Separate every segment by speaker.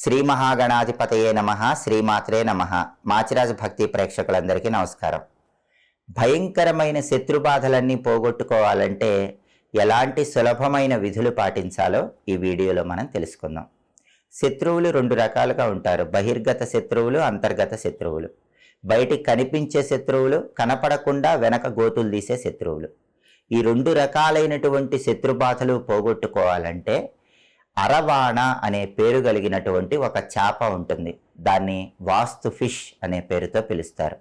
Speaker 1: శ్రీ మహాగణాధిపతయే నమ శ్రీమాత్రే నమ. మాచిరాజు భక్తి ప్రేక్షకులందరికీ నమస్కారం. భయంకరమైన శత్రుబాధలన్నీ పోగొట్టుకోవాలంటే ఎలాంటి సులభమైన విధులు పాటించాలో ఈ వీడియోలో మనం తెలుసుకుందాం. శత్రువులు రెండు రకాలుగా ఉంటారు. బహిర్గత శత్రువులు అంతర్గత శత్రువులు. బయటికి కనిపించే శత్రువులు కనపడకుండా వెనక గోతులు తీసే శత్రువులు. ఈ రెండు రకాలైనటువంటి శత్రుబాధలు పోగొట్టుకోవాలంటే అరవాణ అనే పేరు కలిగినటువంటి ఒక చేప ఉంటుంది. దాన్ని వాస్తు ఫిష్ అనే పేరుతో పిలుస్తారు.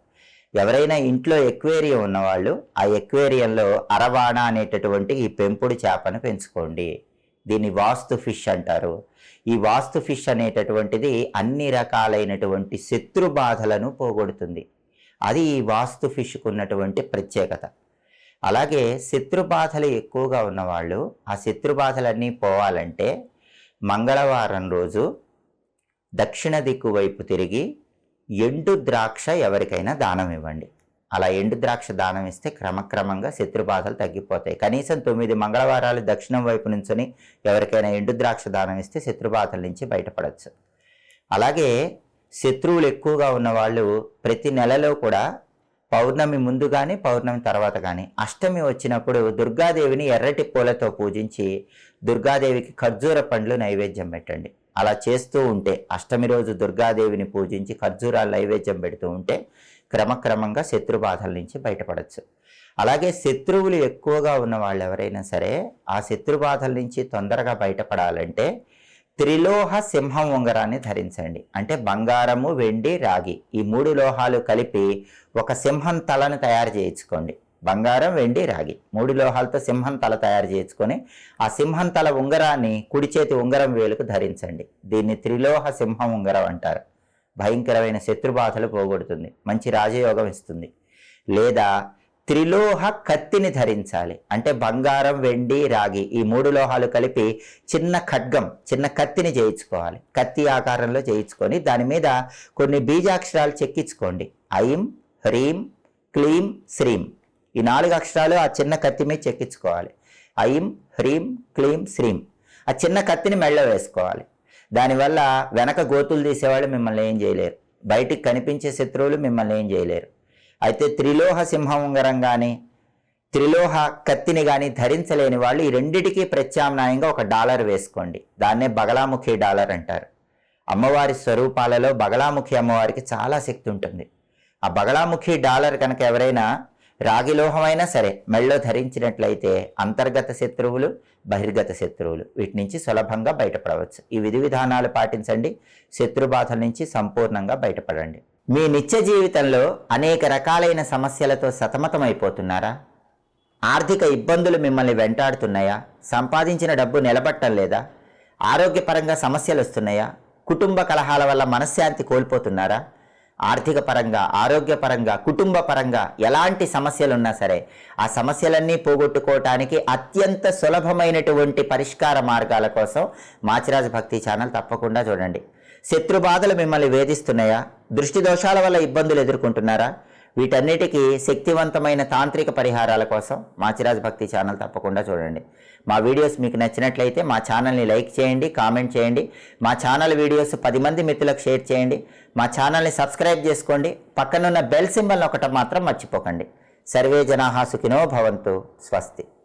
Speaker 1: ఎవరైనా ఇంట్లో ఎక్వేరియం ఉన్నవాళ్ళు ఆ ఎక్వేరియంలో అరవాణ అనేటటువంటి ఈ పెంపుడు చేపను పెంచుకోండి. దీన్ని వాస్తు ఫిష్ అంటారు. ఈ వాస్తు ఫిష్ అనేటటువంటిది అన్ని రకాలైనటువంటి శత్రు బాధలను పోగొడుతుంది. అది ఈ వాస్తు ఫిష్కు ఉన్నటువంటి ప్రత్యేకత. అలాగే శత్రు బాధలు ఎక్కువగా ఉన్నవాళ్ళు ఆ శత్రు బాధలన్నీ పోవాలంటే మంగళవారం రోజు దక్షిణ దిక్కు వైపు తిరిగి ఎండు ద్రాక్ష ఎవరికైనా దానం ఇవ్వండి. అలా ఎండు ద్రాక్ష దానం ఇస్తే క్రమక్రమంగా శత్రుబాధలు తగ్గిపోతాయి. కనీసం తొమ్మిది మంగళవారాలు దక్షిణం వైపు నుంచొని ఎవరికైనా ఎండు ద్రాక్ష దానం ఇస్తే శత్రుబాధల నుంచి బయటపడవచ్చు అలాగే శత్రువులు ఎక్కువగా ఉన్న వాళ్ళు ప్రతి నెలలో కూడా పౌర్ణమి ముందు కానీ పౌర్ణమి తర్వాత కానీ అష్టమి వచ్చినప్పుడు దుర్గాదేవిని ఎర్రటి పూలతో పూజించి దుర్గాదేవికి ఖర్జూర పండ్లు నైవేద్యం పెట్టండి. అలా చేస్తూ ఉంటే అష్టమి రోజు దుర్గాదేవిని పూజించి ఖర్జూరాలు నైవేద్యం పెడుతూ ఉంటే క్రమక్రమంగా శత్రు బాధల నుంచి బయటపడచ్చు. అలాగే శత్రువులు ఎక్కువగా ఉన్న వాళ్ళు ఎవరైనా సరే ఆ శత్రు బాధల నుంచి తొందరగా బయటపడాలంటే త్రిలోహ సింహం ఉంగరాన్ని ధరించండి. అంటే బంగారము వెండి రాగి. ఈ మూడు లోహాలు కలిపి ఒక సింహం తలను తయారు చేయించుకోండి. బంగారం వెండి రాగి. మూడు లోహాలతో సింహం తల తయారు చేసుకొని ఆ సింహం తల ఉంగరాన్ని కుడి చేతి ఉంగరం వేలుకు ధరించండి. దీన్ని త్రిలోహ సింహం ఉంగరం అంటారు. భయంకరమైన శత్రుబాధలు పోగొడుతుంది. మంచి రాజయోగం ఇస్తుంది. లేదా త్రిలోహ కత్తిని ధరించాలి. అంటే బంగారం వెండి రాగి ఈ మూడు లోహాలు కలిపి చిన్న ఖడ్గం చిన్న కత్తిని చేయించుకోవాలి. కత్తి ఆకారంలో చేయించుకొని దాని మీద కొన్ని బీజాక్షరాలు చెక్కించుకోండి. ఐం హ్రీం క్లీం శ్రీం. ఈ నాలుగు అక్షరాలు ఆ చిన్న కత్తి మీద చెక్కించుకోవాలి. ఐం హ్రీం క్లీం శ్రీం. ఆ చిన్న కత్తిని మెళ్ళ వేసుకోవాలి. దానివల్ల వెనక గోతులు తీసేవాళ్ళు మిమ్మల్ని ఏం చేయలేరు. బయటికి కనిపించే శత్రువులు మిమ్మల్ని ఏం చేయలేరు. అయితే త్రిలోహ సింహం ఉంగరం కానీ త్రిలోహ కత్తిని కానీ ధరించలేని వాళ్ళు ఈ రెండిటికి ప్రత్యామ్నాయంగా ఒక డాలర్ వేసుకోండి. దాన్నే బగలాముఖి డాలర్ అంటారు. అమ్మవారి స్వరూపాలలో బగలాముఖి అమ్మవారికి చాలా శక్తి ఉంటుంది. ఆ బగలాముఖి డాలర్ కనుక ఎవరైనా రాగి లోహమైనా సరే మెళ్ళో ధరించినట్లయితే అంతర్గత శత్రువులు బహిర్గత శత్రువులు వీటి నుంచి సులభంగా బయటపడవచ్చు. ఈ విధి విధానాలు పాటించండి. శత్రు బాధల నుంచి సంపూర్ణంగా బయటపడండి. మీ నిత్య జీవితంలో అనేక రకాలైన సమస్యలతో సతమతమైపోతున్నారా? ఆర్థిక ఇబ్బందులు మిమ్మల్ని వెంటాడుతున్నాయా? సంపాదించిన డబ్బు నిలబట్టం లేదా? ఆరోగ్యపరంగా సమస్యలు వస్తున్నాయా? కుటుంబ కలహాల వల్ల మనశ్శాంతి కోల్పోతున్నారా? ఆర్థిక పరంగా ఆరోగ్యపరంగా కుటుంబ పరంగా ఎలాంటి సమస్యలు ఉన్నా సరే ఆ సమస్యలన్నీ పోగొట్టుకోవటానికి అత్యంత సులభమైనటువంటి పరిష్కార మార్గాల కోసం మాచిరాజు భక్తి ఛానల్ తప్పకుండా చూడండి. శత్రు బాధలు మిమ్మల్ని వేధిస్తున్నాయా? దృష్టి దోషాల వల్ల ఇబ్బందులు ఎదుర్కొంటున్నారా? వీటన్నిటికీ శక్తివంతమైన తాంత్రిక పరిహారాల కోసం మాచిరాజ్ భక్తి ఛానల్ తప్పకుండా చూడండి. మా వీడియోస్ మీకు నచ్చినట్లయితే మా ఛానల్ని లైక్ చేయండి కామెంట్ చేయండి. మా ఛానల్ వీడియోస్ పది మంది మిత్రులకు షేర్ చేయండి. మా ఛానల్ని సబ్స్క్రైబ్ చేసుకోండి. పక్కనున్న బెల్ సింబల్ ఒకటి మాత్రం మర్చిపోకండి. సర్వే జనాహా సుఖినో భవంతు. స్వస్తి.